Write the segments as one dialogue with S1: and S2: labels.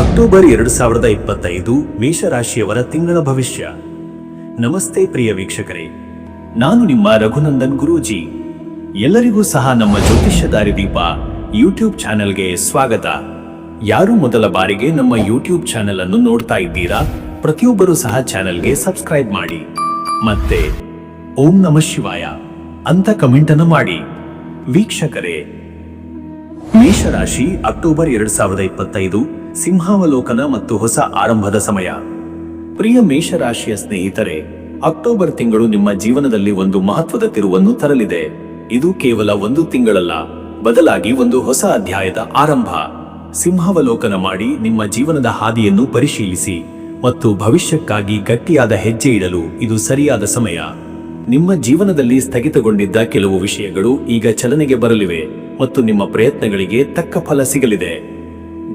S1: October ಎರಡು ಸಾವಿರದ ಇಪ್ಪತ್ತೈದು ಮೇಷರಾಶಿಯವರ ತಿಂಗಳ ಭವಿಷ್ಯ. ನಮಸ್ತೆ ಪ್ರಿಯ ವೀಕ್ಷಕರೇ, ನಾನು ನಿಮ್ಮ ರಘುನಂದನ್ ಗುರೂಜಿ. ಎಲ್ಲರಿಗೂ ಸಹ ನಮ್ಮ ಜ್ಯೋತಿಷ್ಯ ದಾರಿದೀಪ ಯೂಟ್ಯೂಬ್ ಚಾನೆಲ್ಗೆ ಸ್ವಾಗತ. ಯಾರು ಮೊದಲ ಬಾರಿಗೆ ನಮ್ಮ ಯೂಟ್ಯೂಬ್ ಚಾನೆಲ್ ಅನ್ನು ನೋಡ್ತಾ ಇದ್ದೀರಾ, ಪ್ರತಿಯೊಬ್ಬರೂ ಸಹ ಚಾನೆಲ್ಗೆ ಸಬ್ಸ್ಕ್ರೈಬ್ ಮಾಡಿ. ಮತ್ತೆ, ಓಂ ನಮ ಶಿವಾಯ ಅಂತ ಕಮೆಂಟ್ ಅನ್ನು ಮಾಡಿ. ವೀಕ್ಷಕರೇ ಮೇಷರಾಶಿ ಅಕ್ಟೋಬರ್ ಎರಡ್ ಸಾವಿರದ ಇಪ್ಪತ್ತೈದು, ಸಿಂಹಾವಲೋಕನ ಮತ್ತು ಹೊಸ ಆರಂಭದ ಸಮಯ. ಪ್ರಿಯ ಮೇಷರಾಶಿಯ ಸ್ನೇಹಿತರೆ, ಅಕ್ಟೋಬರ್ ತಿಂಗಳು ನಿಮ್ಮ ಜೀವನದಲ್ಲಿ ಒಂದು ಮಹತ್ವದ ತಿರುವನ್ನು ತರಲಿದೆ. ಇದು ಕೇವಲ ಒಂದು ತಿಂಗಳಲ್ಲ, ಬದಲಾಗಿ ಒಂದು ಹೊಸ ಅಧ್ಯಾಯದ ಆರಂಭ. ಸಿಂಹಾವಲೋಕನ ಮಾಡಿ ನಿಮ್ಮ ಜೀವನದ ಹಾದಿಯನ್ನು ಪರಿಶೀಲಿಸಿ ಮತ್ತು ಭವಿಷ್ಯಕ್ಕಾಗಿ ಗಟ್ಟಿಯಾದ ಹೆಜ್ಜೆ ಇಡಲು ಇದು ಸರಿಯಾದ ಸಮಯ. ನಿಮ್ಮ ಜೀವನದಲ್ಲಿ ಸ್ಥಗಿತಗೊಂಡಿದ್ದ ಕೆಲವು ವಿಷಯಗಳು ಈಗ ಚಲನೆಗೆ ಬರಲಿವೆ. ಮತ್ತು ನಿಮ್ಮ ಪ್ರಯತ್ನಗಳಿಗೆ ತಕ್ಕ ಫಲ ಸಿಗಲಿದೆ.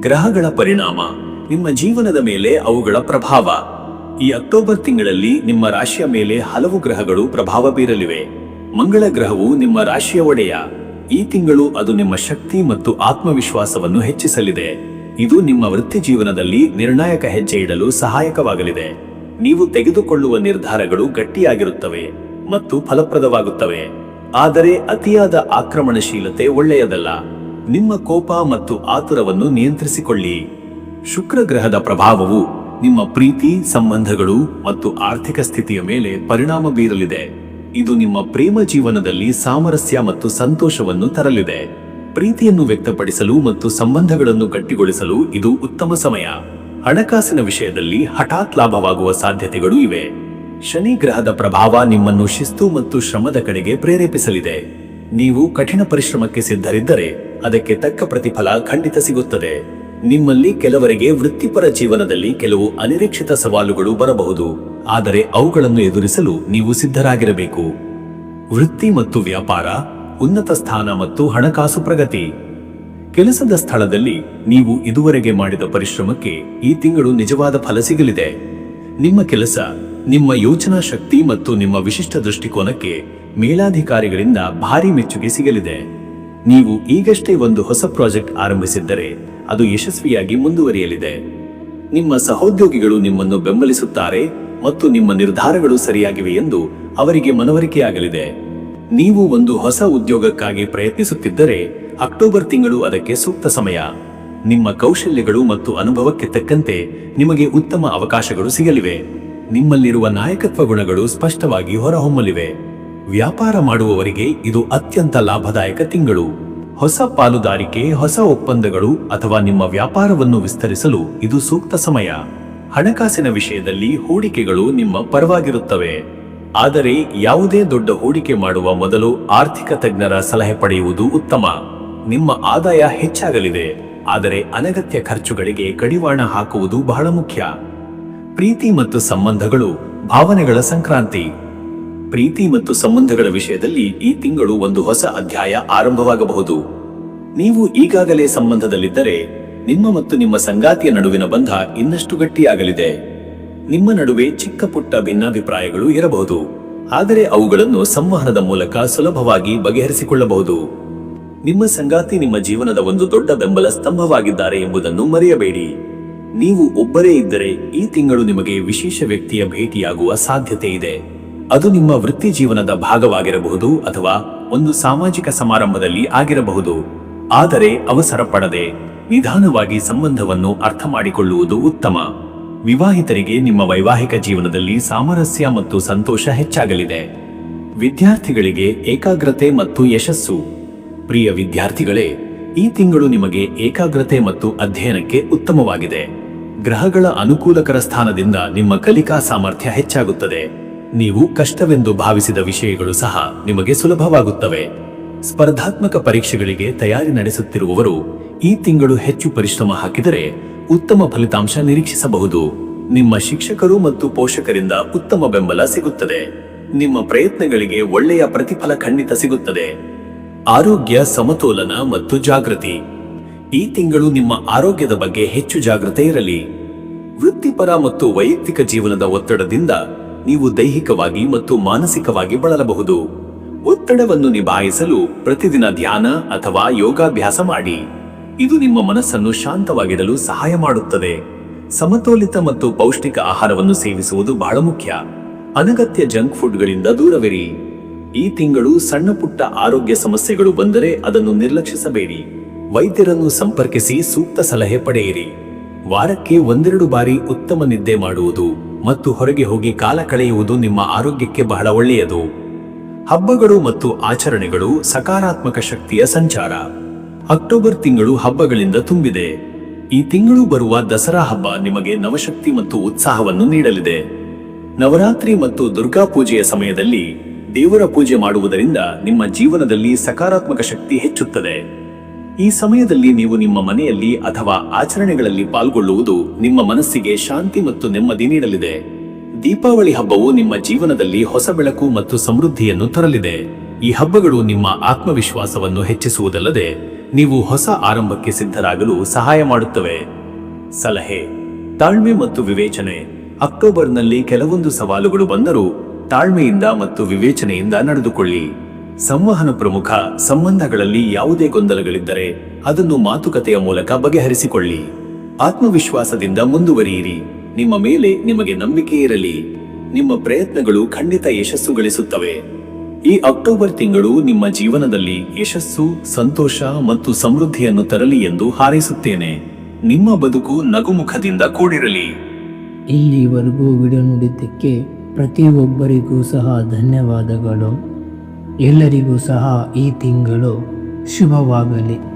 S1: ಗ್ರಹಗಳ ಪರಿಣಾಮ ನಿಮ್ಮ ಜೀವನದ ಮೇಲೆ ಅವುಗಳ ಪ್ರಭಾವ. ಈ ಅಕ್ಟೋಬರ್ ತಿಂಗಳಲ್ಲಿ ನಿಮ್ಮ ರಾಶಿಯ ಮೇಲೆ ಹಲವು ಗ್ರಹಗಳು ಪ್ರಭಾವ ಬೀರಲಿವೆ. ಮಂಗಳ ಗ್ರಹವು ನಿಮ್ಮ ರಾಶಿಯ ಒಡೆಯ. ಈ ತಿಂಗಳು ಅದು ನಿಮ್ಮ ಶಕ್ತಿ ಮತ್ತು ಆತ್ಮವಿಶ್ವಾಸವನ್ನು ಹೆಚ್ಚಿಸಲಿದೆ. ಇದು ನಿಮ್ಮ ವೃತ್ತಿ ಜೀವನದಲ್ಲಿ ನಿರ್ಣಾಯಕ ಹೆಜ್ಜೆ ಇಡಲು ಸಹಾಯಕವಾಗಲಿದೆ. ನೀವು ತೆಗೆದುಕೊಳ್ಳುವ ನಿರ್ಧಾರಗಳು ಗಟ್ಟಿಯಾಗಿರುತ್ತವೆ ಮತ್ತು ಫಲಪ್ರದವಾಗುತ್ತವೆ. ಆದರೆ ಅತಿಯಾದ ಆಕ್ರಮಣಶೀಲತೆ ಒಳ್ಳೆಯದಲ್ಲ. ನಿಮ್ಮ ಕೋಪ ಮತ್ತು ಆತುರವನ್ನು ನಿಯಂತ್ರಿಸಿಕೊಳ್ಳಿ. ಶುಕ್ರ ಗ್ರಹದ ಪ್ರಭಾವವು ನಿಮ್ಮ ಪ್ರೀತಿ, ಸಂಬಂಧಗಳು ಮತ್ತು ಆರ್ಥಿಕ ಸ್ಥಿತಿಯ ಮೇಲೆ ಪರಿಣಾಮ ಬೀರಲಿದೆ. ಇದು ನಿಮ್ಮ ಪ್ರೇಮ ಜೀವನದಲ್ಲಿ ಸಾಮರಸ್ಯ ಮತ್ತು ಸಂತೋಷವನ್ನು ತರಲಿದೆ. ಪ್ರೀತಿಯನ್ನು ವ್ಯಕ್ತಪಡಿಸಲು ಮತ್ತು ಸಂಬಂಧಗಳನ್ನು ಗಟ್ಟಿಗೊಳಿಸಲು ಇದು ಉತ್ತಮ ಸಮಯ. ಹಣಕಾಸಿನ ವಿಷಯದಲ್ಲಿ ಹಠಾತ್ ಲಾಭವಾಗುವ ಸಾಧ್ಯತೆಗಳು ಇವೆ. ಶನಿ ಗ್ರಹದ ಪ್ರಭಾವ ನಿಮ್ಮನ್ನು ಶಿಸ್ತು ಮತ್ತು ಶ್ರಮದ ಕಡೆಗೆ ಪ್ರೇರೇಪಿಸಲಿದೆ. ನೀವು ಕಠಿಣ ಪರಿಶ್ರಮಕ್ಕೆ ಸಿದ್ಧರಿದ್ದರೆ ಅದಕ್ಕೆ ತಕ್ಕ ಪ್ರತಿಫಲ ಖಂಡಿತ ಸಿಗುತ್ತದೆ. ನಿಮ್ಮಲ್ಲಿ ಕೆಲವರಿಗೆ ವೃತ್ತಿಪರ ಜೀವನದಲ್ಲಿ ಕೆಲವು ಅನಿರೀಕ್ಷಿತ ಸವಾಲುಗಳು ಬರಬಹುದು. ಆದರೆ ಅವುಗಳನ್ನು ಎದುರಿಸಲು ನೀವು ಸಿದ್ಧರಾಗಿರಬೇಕು. ವೃತ್ತಿ ಮತ್ತು ವ್ಯಾಪಾರ, ಉನ್ನತ ಸ್ಥಾನ ಮತ್ತು ಹಣಕಾಸು ಪ್ರಗತಿ. ಕೆಲಸದ ಸ್ಥಳದಲ್ಲಿ ನೀವು ಇದುವರೆಗೆ ಮಾಡಿದ ಪರಿಶ್ರಮಕ್ಕೆ ಈ ತಿಂಗಳು ನಿಜವಾದ ಫಲ ಸಿಗಲಿದೆ. ನಿಮ್ಮ ಕೆಲಸ ನಿಮ್ಮ ಯೋಚನಾ ಶಕ್ತಿ ಮತ್ತು ನಿಮ್ಮ ವಿಶಿಷ್ಟ ದೃಷ್ಟಿಕೋನಕ್ಕೆ ಮೇಲಾಧಿಕಾರಿಗಳಿಂದ ಭಾರಿ ಮೆಚ್ಚುಗೆ ಸಿಗಲಿದೆ. ನೀವು ಈಗಷ್ಟೇ ಒಂದು ಹೊಸ ಪ್ರಾಜೆಕ್ಟ್ ಆರಂಭಿಸಿದ್ದರೆ ಅದು ಯಶಸ್ವಿಯಾಗಿ ಮುಂದುವರಿಯಲಿದೆ. ನಿಮ್ಮ ಸಹೋದ್ಯೋಗಿಗಳು ನಿಮ್ಮನ್ನು ಬೆಂಬಲಿಸುತ್ತಾರೆ ಮತ್ತು ನಿಮ್ಮ ನಿರ್ಧಾರಗಳು ಸರಿಯಾಗಿವೆ ಎಂದು ಅವರಿಗೆ ಮನವರಿಕೆಯಾಗಲಿದೆ. ನೀವು ಒಂದು ಹೊಸ ಉದ್ಯೋಗಕ್ಕಾಗಿ ಪ್ರಯತ್ನಿಸುತ್ತಿದ್ದರೆ ಅಕ್ಟೋಬರ್ ತಿಂಗಳು ಅದಕ್ಕೆ ಸೂಕ್ತ ಸಮಯ. ನಿಮ್ಮ ಕೌಶಲ್ಯಗಳು ಮತ್ತು ಅನುಭವಕ್ಕೆ ತಕ್ಕಂತೆ ನಿಮಗೆ ಉತ್ತಮ ಅವಕಾಶಗಳು ಸಿಗಲಿವೆ. ನಿಮ್ಮಲ್ಲಿರುವ ನಾಯಕತ್ವ ಗುಣಗಳು ಸ್ಪಷ್ಟವಾಗಿ ಹೊರಹೊಮ್ಮಲಿವೆ. ವ್ಯಾಪಾರ ಮಾಡುವವರಿಗೆ ಇದು ಅತ್ಯಂತ ಲಾಭದಾಯಕ ತಿಂಗಳು. ಹೊಸ ಪಾಲುದಾರಿಕೆ, ಹೊಸ ಒಪ್ಪಂದಗಳು ಅಥವಾ ನಿಮ್ಮ ವ್ಯಾಪಾರವನ್ನು ವಿಸ್ತರಿಸಲು ಇದು ಸೂಕ್ತ ಸಮಯ. ಹಣಕಾಸಿನ ವಿಷಯದಲ್ಲಿ ಹೂಡಿಕೆಗಳು ನಿಮ್ಮ ಪರವಾಗಿರುತ್ತವೆ. ಆದರೆ ಯಾವುದೇ ದೊಡ್ಡ ಹೂಡಿಕೆ ಮಾಡುವ ಮೊದಲು ಆರ್ಥಿಕ ತಜ್ಞರ ಸಲಹೆ ಪಡೆಯುವುದು ಉತ್ತಮ. ನಿಮ್ಮ ಆದಾಯ ಹೆಚ್ಚಾಗಲಿದೆ. ಆದರೆ ಅನಗತ್ಯ ಖರ್ಚುಗಳಿಗೆ ಕಡಿವಾಣ ಹಾಕುವುದು ಬಹಳ ಮುಖ್ಯ. ಪ್ರೀತಿ ಮತ್ತು ಸಂಬಂಧಗಳು ಭಾವನೆಗಳ ಸಂಕ್ರಾಂತಿ. ಪ್ರೀತಿ ಮತ್ತು ಸಂಬಂಧಗಳ ವಿಷಯದಲ್ಲಿ ಈ ತಿಂಗಳು ಒಂದು ಹೊಸ ಅಧ್ಯಾಯ ಆರಂಭವಾಗಬಹುದು. ನೀವು ಈಗಾಗಲೇ ಸಂಬಂಧದಲ್ಲಿದ್ದರೆ ನಿಮ್ಮ ಮತ್ತು ನಿಮ್ಮ ಸಂಗಾತಿಯ ನಡುವಿನ ಬಂಧ ಇನ್ನಷ್ಟು ಗಟ್ಟಿಯಾಗಲಿದೆ. ನಿಮ್ಮ ನಡುವೆ ಚಿಕ್ಕ ಪುಟ್ಟ ಭಿನ್ನಾಭಿಪ್ರಾಯಗಳು ಇರಬಹುದು. ಆದರೆ ಅವುಗಳನ್ನು ಸಂವಹನದ ಮೂಲಕ ಸುಲಭವಾಗಿ ಬಗೆಹರಿಸಿಕೊಳ್ಳಬಹುದು. ನಿಮ್ಮ ಸಂಗಾತಿ ನಿಮ್ಮ ಜೀವನದ ಒಂದು ದೊಡ್ಡ ಬೆಂಬಲ ಸ್ತಂಭವಾಗಿದ್ದಾರೆ ಎಂಬುದನ್ನು ಮರೆಯಬೇಡಿ. ನೀವು ಒಬ್ಬರೇ ಇದ್ದರೆ ಈ ತಿಂಗಳು ನಿಮಗೆ ವಿಶೇಷ ವ್ಯಕ್ತಿಯ ಭೇಟಿಯಾಗುವ ಸಾಧ್ಯತೆ ಇದೆ. ಅದು ನಿಮ್ಮ ವೃತ್ತಿ ಜೀವನದ ಭಾಗವಾಗಿರಬಹುದು ಅಥವಾ ಒಂದು ಸಾಮಾಜಿಕ ಸಮಾರಂಭದಲ್ಲಿ ಆಗಿರಬಹುದು. ಆದರೆ ಅವಸರ ಪಡದೆ ನಿಧಾನವಾಗಿ ಸಂಬಂಧವನ್ನು ಅರ್ಥ ಮಾಡಿಕೊಳ್ಳುವುದು ಉತ್ತಮ. ವಿವಾಹಿತರಿಗೆ ನಿಮ್ಮ ವೈವಾಹಿಕ ಜೀವನದಲ್ಲಿ ಸಾಮರಸ್ಯ ಮತ್ತು ಸಂತೋಷ ಹೆಚ್ಚಾಗಲಿದೆ. ವಿದ್ಯಾರ್ಥಿಗಳಿಗೆ ಏಕಾಗ್ರತೆ ಮತ್ತು ಯಶಸ್ಸು. ಪ್ರಿಯ ವಿದ್ಯಾರ್ಥಿಗಳೇ, ಈ ತಿಂಗಳು ನಿಮಗೆ ಏಕಾಗ್ರತೆ ಮತ್ತು ಅಧ್ಯಯನಕ್ಕೆ ಉತ್ತಮವಾಗಿದೆ. ಗ್ರಹಗಳ ಅನುಕೂಲಕರ ಸ್ಥಾನದಿಂದ ನಿಮ್ಮ ಕಲಿಕಾ ಸಾಮರ್ಥ್ಯ ಹೆಚ್ಚಾಗುತ್ತದೆ. ನೀವು ಕಷ್ಟವೆಂದು ಭಾವಿಸಿದ ವಿಷಯಗಳು ಸಹ ನಿಮಗೆ ಸುಲಭವಾಗುತ್ತವೆ. ಸ್ಪರ್ಧಾತ್ಮಕ ಪರೀಕ್ಷೆಗಳಿಗೆ ತಯಾರಿ ನಡೆಸುತ್ತಿರುವವರು ಈ ತಿಂಗಳು ಹೆಚ್ಚು ಪರಿಶ್ರಮ ಹಾಕಿದರೆ ಉತ್ತಮ ಫಲಿತಾಂಶ ನಿರೀಕ್ಷಿಸಬಹುದು. ನಿಮ್ಮ ಶಿಕ್ಷಕರು ಮತ್ತು ಪೋಷಕರಿಂದ ಉತ್ತಮ ಬೆಂಬಲ ಸಿಗುತ್ತದೆ. ನಿಮ್ಮ ಪ್ರಯತ್ನಗಳಿಗೆ ಒಳ್ಳೆಯ ಪ್ರತಿಫಲ ಖಂಡಿತ ಸಿಗುತ್ತದೆ. ಆರೋಗ್ಯ ಸಮತೋಲನ ಮತ್ತು ಜಾಗೃತಿ. ಈ ತಿಂಗಳು ನಿಮ್ಮ ಆರೋಗ್ಯದ ಬಗ್ಗೆ ಹೆಚ್ಚು ಜಾಗೃತೆ ಇರಲಿ. ವೃತ್ತಿಪರ ಮತ್ತು ವೈಯಕ್ತಿಕ ಜೀವನದ ಒತ್ತಡದಿಂದ ನೀವು ದೈಹಿಕವಾಗಿ ಮತ್ತು ಮಾನಸಿಕವಾಗಿ ಬಳಲಬಹುದು. ಒತ್ತಡವನ್ನು ನಿಭಾಯಿಸಲು ಪ್ರತಿದಿನ ಧ್ಯಾನ ಅಥವಾ ಯೋಗಾಭ್ಯಾಸ ಮಾಡಿ. ಇದು ನಿಮ್ಮ ಮನಸ್ಸನ್ನು ಶಾಂತವಾಗಿಡಲು ಸಹಾಯ ಮಾಡುತ್ತದೆ. ಸಮತೋಲಿತ ಮತ್ತು ಪೌಷ್ಟಿಕ ಆಹಾರವನ್ನು ಸೇವಿಸುವುದು ಬಹಳ ಮುಖ್ಯ. ಅನಗತ್ಯ ಜಂಕ್ ಫುಡ್ಗಳಿಂದ ದೂರವಿರಿ. ಈ ತಿಂಗಳು ಸಣ್ಣ ಪುಟ್ಟ ಆರೋಗ್ಯ ಸಮಸ್ಯೆಗಳು ಬಂದರೆ ಅದನ್ನು ನಿರ್ಲಕ್ಷಿಸಬೇಡಿ. ವೈದ್ಯರನ್ನು ಸಂಪರ್ಕಿಸಿ ಸೂಕ್ತ ಸಲಹೆ ಪಡೆಯಿರಿ. ವಾರಕ್ಕೆ ಒಂದೆರಡು ಬಾರಿ ಉತ್ತಮ ನಿದ್ದೆ ಮಾಡುವುದು ಮತ್ತು ಹೊರಗೆ ಹೋಗಿ ಕಾಲ ಕಳೆಯುವುದು ನಿಮ್ಮ ಆರೋಗ್ಯಕ್ಕೆ ಬಹಳ ಒಳ್ಳೆಯದು. ಹಬ್ಬಗಳು ಮತ್ತು ಆಚರಣೆಗಳು ಸಕಾರಾತ್ಮಕ ಶಕ್ತಿಯ ಸಂಚಾರ. ಅಕ್ಟೋಬರ್ ತಿಂಗಳು ಹಬ್ಬಗಳಿಂದ ತುಂಬಿದೆ. ಈ ತಿಂಗಳು ಬರುವ ದಸರಾ ಹಬ್ಬ ನಿಮಗೆ ನವಶಕ್ತಿ ಮತ್ತು ಉತ್ಸಾಹವನ್ನು ನೀಡಲಿದೆ. ನವರಾತ್ರಿ ಮತ್ತು ದುರ್ಗಾ ಪೂಜೆಯ ಸಮಯದಲ್ಲಿ ದೇವರ ಪೂಜೆ ಮಾಡುವುದರಿಂದ ನಿಮ್ಮ ಜೀವನದಲ್ಲಿ ಸಕಾರಾತ್ಮಕ ಶಕ್ತಿ ಹೆಚ್ಚುತ್ತದೆ. ಈ ಸಮಯದಲ್ಲಿ ನೀವು ನಿಮ್ಮ ಮನೆಯಲ್ಲಿ ಅಥವಾ ಆಚರಣೆಗಳಲ್ಲಿ ಪಾಲ್ಗೊಳ್ಳುವುದು ನಿಮ್ಮ ಮನಸ್ಸಿಗೆ ಶಾಂತಿ ಮತ್ತು ನೆಮ್ಮದಿ ನೀಡಲಿದೆ. ದೀಪಾವಳಿ ಹಬ್ಬವು ನಿಮ್ಮ ಜೀವನದಲ್ಲಿ ಹೊಸ ಬೆಳಕು ಮತ್ತು ಸಮೃದ್ಧಿಯನ್ನು ತರಲಿದೆ. ಈ ಹಬ್ಬಗಳು ನಿಮ್ಮ ಆತ್ಮವಿಶ್ವಾಸವನ್ನು ಹೆಚ್ಚಿಸುವುದಲ್ಲದೆ ನೀವು ಹೊಸ ಆರಂಭಕ್ಕೆ ಸಿದ್ಧರಾಗಲು ಸಹಾಯ ಮಾಡುತ್ತವೆ. ಸಲಹೆ, ತಾಳ್ಮೆ ಮತ್ತು ವಿವೇಚನೆ. ಅಕ್ಟೋಬರ್ನಲ್ಲಿ ಕೆಲವೊಂದು ಸವಾಲುಗಳು ಬಂದರೂ ತಾಳ್ಮೆಯಿಂದ ಮತ್ತು ವಿವೇಚನೆಯಿಂದ ನಡೆದುಕೊಳ್ಳಿ. ಸಂವಹನ ಪ್ರಮುಖ ಸಂಬಂಧಗಳಲ್ಲಿ ಯಾವುದೇ ಗೊಂದಲಗಳಿದ್ದರೆ ಅದನ್ನು ಮಾತುಕತೆಯ ಮೂಲಕ ಬಗೆಹರಿಸಿಕೊಳ್ಳಿ. ಆತ್ಮವಿಶ್ವಾಸದಿಂದ ಮುಂದುವರಿಯಿರಿ. ನಿಮ್ಮ ಮೇಲೆ ನಿಮಗೆ ನಂಬಿಕೆ ಇರಲಿ. ನಿಮ್ಮ ಪ್ರಯತ್ನಗಳು ಖಂಡಿತ ಯಶಸ್ಸು ಗಳಿಸುತ್ತವೆ ಈ ಅಕ್ಟೋಬರ್ ತಿಂಗಳು ನಿಮ್ಮ ಜೀವನದಲ್ಲಿ ಯಶಸ್ಸು, ಸಂತೋಷ ಮತ್ತು ಸಮೃದ್ಧಿಯನ್ನು ತರಲಿ ಎಂದು ಹಾರೈಸುತ್ತೇನೆ. ನಿಮ್ಮ ಬದುಕು ನಗುಮುಖದಿಂದ ಕೂಡಿರಲಿ.
S2: ಇಲ್ಲಿವರೆಗೂ ವಿಡಿಯೋ ನೋಡಿದ್ದಕ್ಕೆ ಪ್ರತಿಯೊಬ್ಬರಿಗೂ ಸಹ ಧನ್ಯವಾದಗಳು. ಎಲ್ಲರಿಗೂ ಸಹ ಈ ತಿಂಗಳು ಶುಭವಾಗಲಿ.